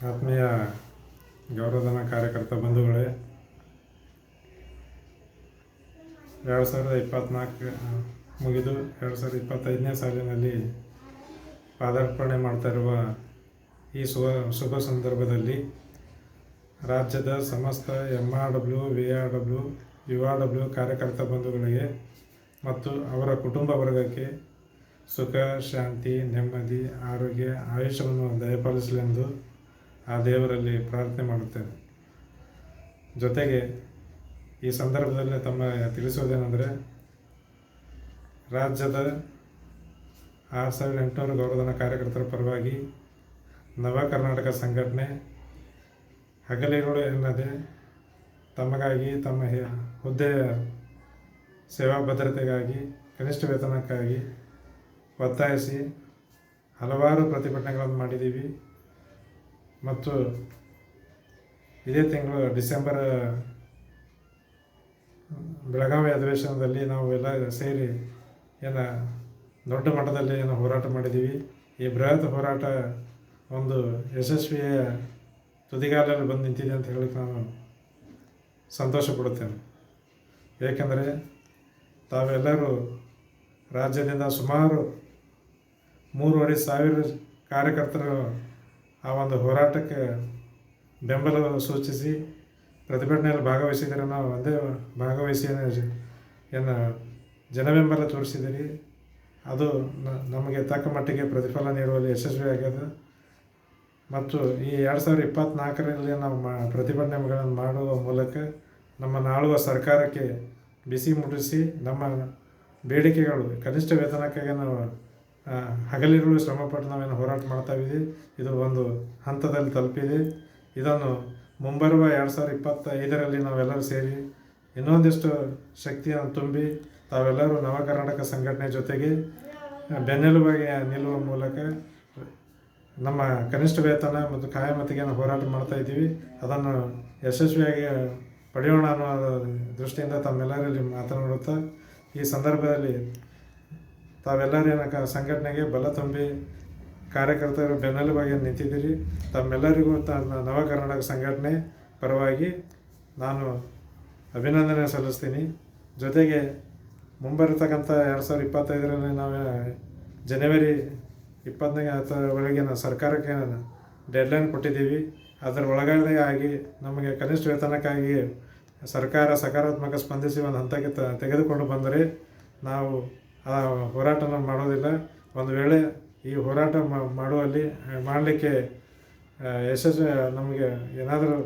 ಆತ್ಮೀಯ ಗೌರವಧನ ಕಾರ್ಯಕರ್ತ ಬಂಧುಗಳೇ, ಎರಡು ಸಾವಿರದ ಇಪ್ಪತ್ತ್ನಾಲ್ಕು ಮುಗಿದು ಎರಡು ಸಾವಿರದ ಇಪ್ಪತ್ತೈದನೇ ಸಾಲಿನಲ್ಲಿ ಪಾದಾರ್ಪಣೆ ಮಾಡ್ತಾ ಇರುವ ಈ ಶುಭ ಶುಭ ಸಂದರ್ಭದಲ್ಲಿ ರಾಜ್ಯದ ಸಮಸ್ತ M R W V R W U R W ಕಾರ್ಯಕರ್ತ ಬಂಧುಗಳಿಗೆ ಮತ್ತು ಅವರ ಕುಟುಂಬ ವರ್ಗಕ್ಕೆ ಸುಖ, ಶಾಂತಿ, ನೆಮ್ಮದಿ, ಆರೋಗ್ಯ, ಆಯುಷ್ಯವನ್ನು ದಯಪಾಲಿಸಲೆಂದು ಆ ದೇವರಲ್ಲಿ ಪ್ರಾರ್ಥನೆ ಮಾಡುತ್ತೇನೆ. ಜೊತೆಗೆ ಈ ಸಂದರ್ಭದಲ್ಲಿ ತಮ್ಮ ತಿಳಿಸೋದೇನೆಂದರೆ ರಾಜ್ಯದ ಆರು ಸಾವಿರದ ಎಂಟುನೂರು ಗೌರವಧನ ಕಾರ್ಯಕರ್ತರ ಪರವಾಗಿ ನವ ಕರ್ನಾಟಕ ಸಂಘಟನೆ ಹಗಲಿರುಳು ಎನ್ನದೆ ತಮಗಾಗಿ ತಮ್ಮ ಹುದ್ದೆಯ ಸೇವಾ ಭದ್ರತೆಗಾಗಿ, ಕನಿಷ್ಠ ವೇತನಕ್ಕಾಗಿ ಒತ್ತಾಯಿಸಿ ಹಲವಾರು ಪ್ರತಿಭಟನೆಗಳನ್ನು ಮಾಡಿದ್ದೀವಿ. ಮತ್ತು ಇದೇ ತಿಂಗಳು ಡಿಸೆಂಬರ್, ಬೆಳಗಾವಿ ಅಧಿವೇಶನದಲ್ಲಿ ನಾವು ಎಲ್ಲ ಸೇರಿ ಏನು ದೊಡ್ಡ ಮಟ್ಟದಲ್ಲಿ ಏನು ಹೋರಾಟ ಮಾಡಿದ್ದೀವಿ. ಈ ಬೃಹತ್ ಹೋರಾಟ ಒಂದು ಯಶಸ್ವಿಯ ತುದಿಗಾಲಲ್ಲಿ ಬಂದು ನಿಂತಿದೆ ಅಂತ ಹೇಳಿ ನಾನು ಸಂತೋಷ ಪಡುತ್ತೇನೆ. ಏಕೆಂದರೆ ತಾವೆಲ್ಲರೂ ರಾಜ್ಯದಿಂದ ಸುಮಾರು ಮೂರುವರೆ ಸಾವಿರ ಕಾರ್ಯಕರ್ತರು ಆ ಒಂದು ಹೋರಾಟಕ್ಕೆ ಬೆಂಬಲ ಸೂಚಿಸಿ ಪ್ರತಿಭಟನೆಯಲ್ಲಿ ಭಾಗವಹಿಸಿದರೆ ನಾವು ಒಂದೇ ಭಾಗವಹಿಸಿ ಏನು- ಜನ ಜನಬೆಂಬಲ ತೋರಿಸಿದಿರಿ ಅದು ನಮಗೆ ತಕ್ಕ ಮಟ್ಟಿಗೆ ಪ್ರತಿಫಲ ನೀಡುವಲ್ಲಿ ಯಶಸ್ವಿಯಾಗ್ಯದ. ಮತ್ತು ಈ ಎರಡು ಸಾವಿರದ ಇಪ್ಪತ್ತ್ನಾಲ್ಕರಲ್ಲಿ ನಾವು ಮಾ ಪ್ರತಿಭಟನೆಗಳನ್ನು ಮಾಡುವ ಮೂಲಕ ನಮ್ಮ ನಾಳುವ ಸರ್ಕಾರಕ್ಕೆ ಬಿಸಿ ಮುಟ್ಟಿಸಿ ನಮ್ಮ ಬೇಡಿಕೆಗಳು ಕನಿಷ್ಠ ವೇತನಕ್ಕಾಗಿ ನಾವು ಹಗಲಿರುಳು ಶ್ರಮಪಟ್ಟು ನಾವೇನು ಹೋರಾಟ ಮಾಡ್ತಾ ಇದ್ದೀವಿ. ಇದು ಒಂದು ಹಂತದಲ್ಲಿ ತಲುಪಿದೆ. ಇದನ್ನು ಮುಂಬರುವ ಎರಡು ಸಾವಿರದ ಇಪ್ಪತ್ತೈದರಲ್ಲಿ ನಾವೆಲ್ಲರೂ ಸೇರಿ ಇನ್ನೊಂದಿಷ್ಟು ಶಕ್ತಿಯನ್ನು ತುಂಬಿ ತಾವೆಲ್ಲರೂ ನವ ಕರ್ನಾಟಕ ಸಂಘಟನೆ ಜೊತೆಗೆ ಬೆನ್ನೆಲುಬಾಗಿ ನಿಲ್ಲುವ ಮೂಲಕ ನಮ್ಮ ಕನಿಷ್ಠ ವೇತನ ಮತ್ತು ಕಾಯಮತಿಗೆ ನಾವು ಹೋರಾಟ ಮಾಡ್ತಾ ಇದ್ದೀವಿ. ಅದನ್ನು ಯಶಸ್ವಿಯಾಗಿ ಪಡೆಯೋಣ ಅನ್ನೋ ದೃಷ್ಟಿಯಿಂದ ತಮ್ಮೆಲ್ಲರಲ್ಲಿ ಮಾತನಾಡುತ್ತಾ, ಈ ಸಂದರ್ಭದಲ್ಲಿ ತಾವೆಲ್ಲರೂ ಏನಕ್ಕ ಸಂಘಟನೆಗೆ ಬಲ ತುಂಬಿ ಕಾರ್ಯಕರ್ತರ ಬೆನ್ನೆಲುಬಾಗಿ ನಿಂತಿದ್ದೀರಿ. ತಮ್ಮೆಲ್ಲರಿಗೂ ತ ನವ ಕರ್ನಾಟಕ ಸಂಘಟನೆ ಪರವಾಗಿ ನಾನು ಅಭಿನಂದನೆ ಸಲ್ಲಿಸ್ತೀನಿ. ಜೊತೆಗೆ ಮುಂಬರತಕ್ಕಂಥ ಎರಡು ಸಾವಿರದ ಇಪ್ಪತ್ತೈದರಲ್ಲಿ ನಾವು ಜನವರಿ ಇಪ್ಪತ್ತನೇ ಒಳಗೆ ನಾವು ಸರ್ಕಾರಕ್ಕೆ ಡೆಡ್ಲೈನ್ ಕೊಟ್ಟಿದ್ದೀವಿ. ಅದರ ಒಳಗಡೆ ಆಗಿ ನಮಗೆ ಕನಿಷ್ಠ ವೇತನಕ್ಕಾಗಿ ಸರ್ಕಾರ ಸಕಾರಾತ್ಮಕ ಸ್ಪಂದಿಸಿ ಒಂದು ಹಂತಕ್ಕೆ ತೆಗೆದುಕೊಂಡು ಬಂದರೆ ನಾವು ಆ ಹೋರಾಟನ ಮಾಡೋದಿಲ್ಲ. ಒಂದು ವೇಳೆ ಈ ಹೋರಾಟ ಮಾಡುವಲ್ಲಿ ಮಾಡಲಿಕ್ಕೆ ಯಶಸ್ವಿ ನಮಗೆ ಏನಾದರೂ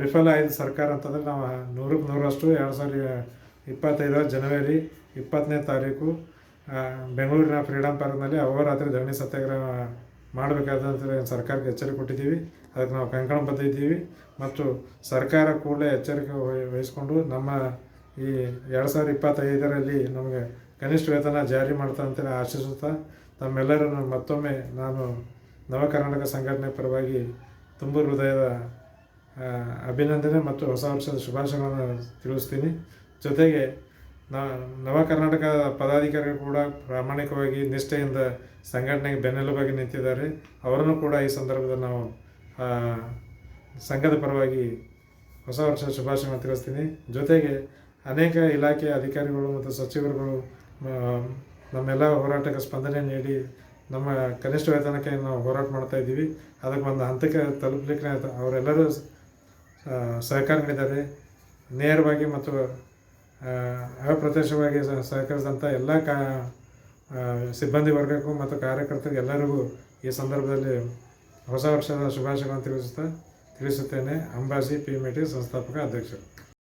ವಿಫಲ ಆಯಿತು ಸರ್ಕಾರ ಅಂತಂದರೆ ನಾವು ನೂರಕ್ಕೆ ನೂರಷ್ಟು ಎರಡು ಸಾವಿರದ ಇಪ್ಪತ್ತೈದರ ಜನವರಿ ಇಪ್ಪತ್ತನೇ ತಾರೀಕು ಬೆಂಗಳೂರಿನ ಫ್ರೀಡಮ್ ಪಾರ್ಕ್ನಲ್ಲಿ ಅವರಾತ್ರಿ ಧರಣಿ ಸತ್ಯಾಗ್ರಹ ಮಾಡಬೇಕಾದಂತ ಸರ್ಕಾರಕ್ಕೆ ಎಚ್ಚರಿಕೆ ಕೊಟ್ಟಿದ್ದೀವಿ. ಅದಕ್ಕೆ ನಾವು ಕಂಕಣ ಬದ್ದಿದ್ದೀವಿ. ಮತ್ತು ಸರ್ಕಾರ ಕೂಡಲೇ ಎಚ್ಚರಿಕೆ ವಹಿಸ್ಕೊಂಡು ನಮ್ಮ ಈ ಎರಡು ಸಾವಿರದ ಇಪ್ಪತ್ತೈದರಲ್ಲಿ ನಮಗೆ ಕನಿಷ್ಠ ವೇತನ ಜಾರಿ ಮಾಡ್ತಾ ಅಂತೇಳಿ ಆಶಿಸುತ್ತಾ ತಮ್ಮೆಲ್ಲರನ್ನು ಮತ್ತೊಮ್ಮೆ ನಾನು ನವಕರ್ನಾಟಕ ಸಂಘಟನೆ ಪರವಾಗಿ ತುಂಬ ಹೃದಯದ ಅಭಿನಂದನೆ ಮತ್ತು ಹೊಸ ವರ್ಷದ ಶುಭಾಶಯಗಳನ್ನು ತಿಳಿಸ್ತೀನಿ. ಜೊತೆಗೆ ನವ ಕರ್ನಾಟಕ ಪದಾಧಿಕಾರಿಗಳು ಕೂಡ ಪ್ರಾಮಾಣಿಕವಾಗಿ ನಿಷ್ಠೆಯಿಂದ ಸಂಘಟನೆಗೆ ಬೆನ್ನೆಲುಬಾಗಿ ನಿಂತಿದ್ದಾರೆ. ಅವರನ್ನು ಕೂಡ ಈ ಸಂದರ್ಭದಲ್ಲಿ ನಾವು ಸಂಘದ ಪರವಾಗಿ ಹೊಸ ವರ್ಷದ ಶುಭಾಶಯಗಳನ್ನು ತಿಳಿಸ್ತೀನಿ. ಜೊತೆಗೆ ಅನೇಕ ಇಲಾಖೆಯ ಅಧಿಕಾರಿಗಳು ಮತ್ತು ಸಚಿವರುಗಳು ನಮ್ಮೆಲ್ಲ ಹೋರಾಟಕ್ಕೆ ಸ್ಪಂದನೆ ನೀಡಿ ನಮ್ಮ ಕನಿಷ್ಠ ವೇತನಕ್ಕೆ ನಾವು ಹೋರಾಟ ಮಾಡ್ತಾ ಇದ್ದೀವಿ. ಅದಕ್ಕೆ ಒಂದು ಹಂತಕ್ಕೆ ತಲುಪಲಿಕ್ಕೆ ಅವರೆಲ್ಲರೂ ಸಹಕಾರ ನೀಡಿದ್ದಾರೆ ನೇರವಾಗಿ ಮತ್ತು ಅಪ್ರತ್ಯಕ್ಷವಾಗಿ ಸಹ ಸಹಕರಿಸಿದಂಥ ಎಲ್ಲ ಕಾ ಸಿಬ್ಬಂದಿ ವರ್ಗಕ್ಕೂ ಮತ್ತು ಕಾರ್ಯಕರ್ತರಿಗೆ ಎಲ್ಲರಿಗೂ ಈ ಸಂದರ್ಭದಲ್ಲಿ ಹೊಸ ವರ್ಷದ ಶುಭಾಶಯಗಳನ್ನು ತಿಳಿಸುತ್ತಾ, ತಿಳಿಸುತ್ತೇನೆ. ಅಂಬಾಸಿ ಪಿ ಸಂಸ್ಥಾಪಕ ಅಧ್ಯಕ್ಷರು.